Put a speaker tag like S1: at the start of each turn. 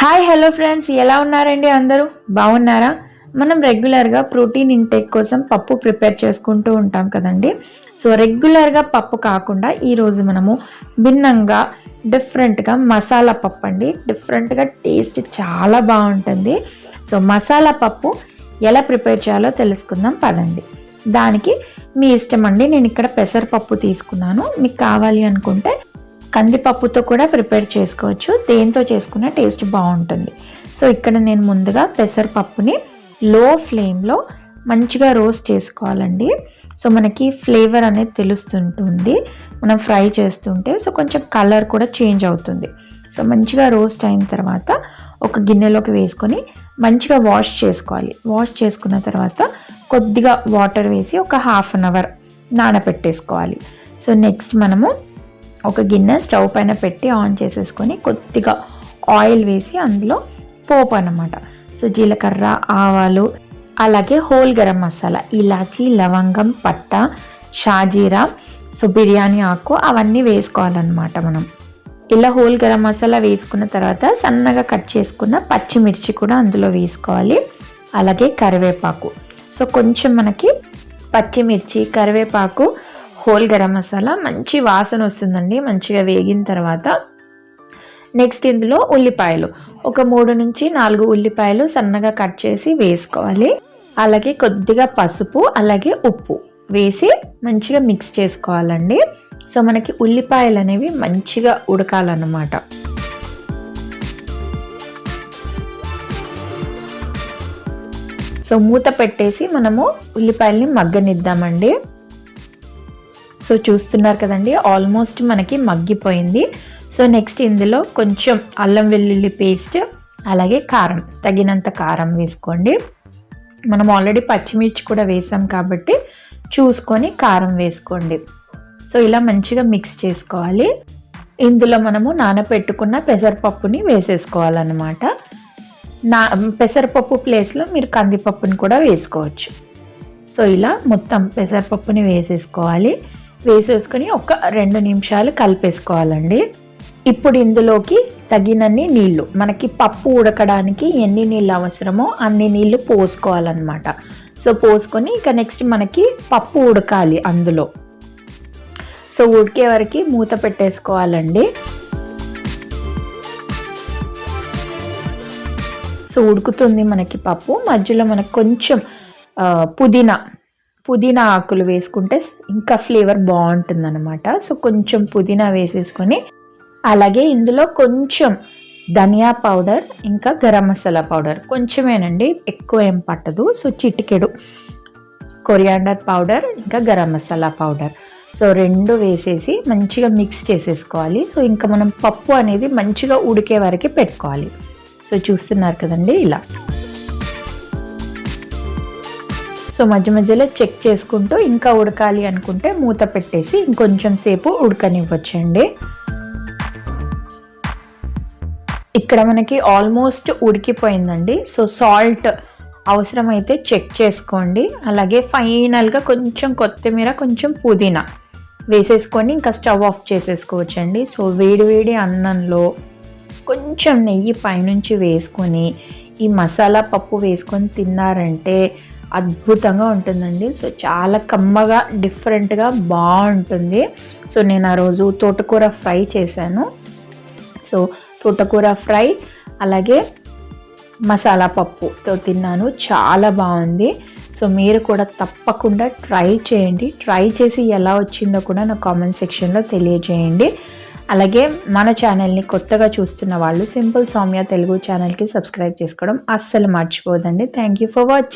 S1: Hi hello friends. ఎలా ఉన్నారండి అందరూ? బాగున్నారా? మనం రెగ్యులర్గా ప్రోటీన్ ఇంటేక్ కోసం పప్పు ప్రిపేర్ చేసుకుంటూ ఉంటాం కదండి. సో రెగ్యులర్గా పప్పు కాకుండా ఈరోజు మనము భిన్నంగా డిఫరెంట్గా మసాలా పప్పు అండి. డిఫరెంట్గా టేస్ట్ చాలా బాగుంటుంది. సో మసాలా పప్పు ఎలా ప్రిపేర్ చేయాలో తెలుసుకుందాం పదండి. దానికి మీ ఇష్టం అండి. నేను ఇక్కడ పెసరపప్పు తీసుకున్నాను. మీకు కావాలి అనుకుంటే కందిపప్పుతో కూడా ప్రిపేర్ చేసుకోవచ్చు. దేంతో చేసుకున్న టేస్ట్ బాగుంటుంది. సో ఇక్కడ నేను ముందుగా పెసరపప్పుని లో ఫ్లేమ్లో మంచిగా రోస్ట్ చేసుకోవాలండి. సో మనకి ఫ్లేవర్ అనేది తెలుస్తుంటుంది. మనం ఫ్రై చేస్తుంటే సో కొంచెం కలర్ కూడా చేంజ్ అవుతుంది. సో మంచిగా రోస్ట్ అయిన తర్వాత ఒక గిన్నెలోకి వేసుకొని మంచిగా వాష్ చేసుకోవాలి. వాష్ చేసుకున్న తర్వాత కొద్దిగా వాటర్ వేసి ఒక హాఫ్ అన్ అవర్ నానబెట్టేసుకోవాలి సో నెక్స్ట్ మనము ఒక గిన్నె స్టవ్ పైన పెట్టి ఆన్ చేసేసుకొని కొద్దిగా ఆయిల్ వేసి అందులో పోపు అనమాట సో జీలకర్ర ఆవాలు అలాగే హోల్ గరం మసాలా ఇలాచి లవంగం పట్ట షాజీరా సో బిర్యానీ ఆకు అవన్నీ వేసుకోవాలన్నమాట మనం. ఇలా హోల్ గరం మసాలా వేసుకున్న తర్వాత సన్నగా కట్ చేసుకున్న పచ్చిమిర్చి కూడా అందులో వేసుకోవాలి. అలాగే కరివేపాకు. సో కొంచెం మనకి పచ్చిమిర్చి కరివేపాకు హోల్ గరం మసాలా మంచి వాసన వస్తుందండి మంచిగా వేగిన తర్వాత. నెక్స్ట్ ఇందులో ఉల్లిపాయలు. ఒక మూడు నుంచి నాలుగు ఉల్లిపాయలు సన్నగా కట్ చేసి వేసుకోవాలి. అలాగే కొద్దిగా పసుపు అలాగే ఉప్పు వేసి మంచిగా మిక్స్ చేసుకోవాలండి. సో మనకి ఉల్లిపాయలు అనేవి మంచిగా ఉడకాలన్నమాట. సో మూత పెట్టేసి మనము ఉల్లిపాయల్ని మగ్గనిద్దామండి. సో చూస్తున్నారు కదండి ఆల్మోస్ట్ మనకి మగ్గిపోయింది. సో నెక్స్ట్ ఇందులో కొంచెం అల్లం వెల్లుల్లి పేస్ట్ అలాగే కారం తగినంత కారం వేసుకోండి. మనం ఆల్రెడీ పచ్చిమిర్చి కూడా వేసాం కాబట్టి చూసుకొని కారం వేసుకోండి. సో ఇలా మంచిగా మిక్స్ చేసుకోవాలి. ఇందులో మనము నానబెట్టుకున్న పెసరపప్పుని వేసేసుకోవాలన్నమాట. నా పెసరపప్పు ప్లేస్లో మీరు కందిపప్పుని కూడా వేసుకోవచ్చు. సో ఇలా మొత్తం పెసరపప్పుని వేసేసుకోవాలి. వేసేసుకొని ఒక రెండు నిమిషాలు కలిపేసుకోవాలండి. ఇప్పుడు ఇందులోకి తగినన్ని నీళ్ళు మనకి పప్పు ఉడకడానికి ఎన్ని నీళ్ళు అవసరమో అన్ని నీళ్ళు పోసుకోవాలన్నమాట. సో పోసుకొని ఇక నెక్స్ట్ మనకి పప్పు ఉడకాలి అందులో. సో ఉడికే వరకు మూత పెట్టేసుకోవాలండి. సో ఉడుకుతుంది మనకి పప్పు. మధ్యలో మనకు కొంచెం పుదీనా పుదీనా ఆకులు వేసుకుంటే ఇంకా ఫ్లేవర్ బాగుంటుంది అనమాట సో కొంచెం పుదీనా వేసేసుకొని అలాగే ఇందులో కొంచెం ధనియా పౌడర్ ఇంకా గరం మసాలా పౌడర్. కొంచెమేనండి ఎక్కువ ఏం పట్టదు. సో చిటికెడు కొరియాండర్ పౌడర్ ఇంకా గరం మసాలా పౌడర్. సో రెండు వేసేసి మంచిగా మిక్స్ చేసేసుకోవాలి. సో ఇంకా మనం పప్పు అనేది మంచిగా ఉడికే వరకు పెట్టుకోవాలి. సో చూస్తున్నారు కదండి ఇలా. సో మధ్య మధ్యలో చెక్ చేసుకుంటూ ఇంకా ఉడకాలి అనుకుంటే మూత పెట్టేసి ఇంకొంచెం సేపు ఉడకనివ్వచ్చండి. ఇక్కడ మనకి ఆల్మోస్ట్ ఉడికిపోయిందండి. సో సాల్ట్ అవసరమైతే చెక్ చేసుకోండి. అలాగే ఫైనల్గా కొంచెం కొత్తిమీర కొంచెం పుదీనా వేసేసుకొని ఇంకా స్టవ్ ఆఫ్ చేసేసుకోవచ్చండి. సో వేడివేడి అన్నంలో కొంచెం నెయ్యి పైనుంచి వేసుకొని ఈ మసాలా పప్పు వేసుకొని తిన్నారంటే అద్భుతంగా ఉంటుందండి. సో చాలా కమ్మగా డిఫరెంట్గా బాగుంటుంది. సో నేను ఆ రోజు తోటకూర ఫ్రై చేశాను. సో తోటకూర ఫ్రై అలాగే మసాలా పప్పుతో తిన్నాను. చాలా బాగుంది. సో మీరు కూడా తప్పకుండా ట్రై చేయండి. ట్రై చేసి ఎలా వచ్చిందో కూడా నా కామెంట్ సెక్షన్లో తెలియజేయండి. అలాగే మన ఛానల్ని కొత్తగా చూస్తున్న వాళ్ళు సింపుల్ సౌమ్య తెలుగు ఛానల్కి సబ్స్క్రైబ్ చేసుకోవడం అస్సలు మర్చిపోదండి. Thank you for watching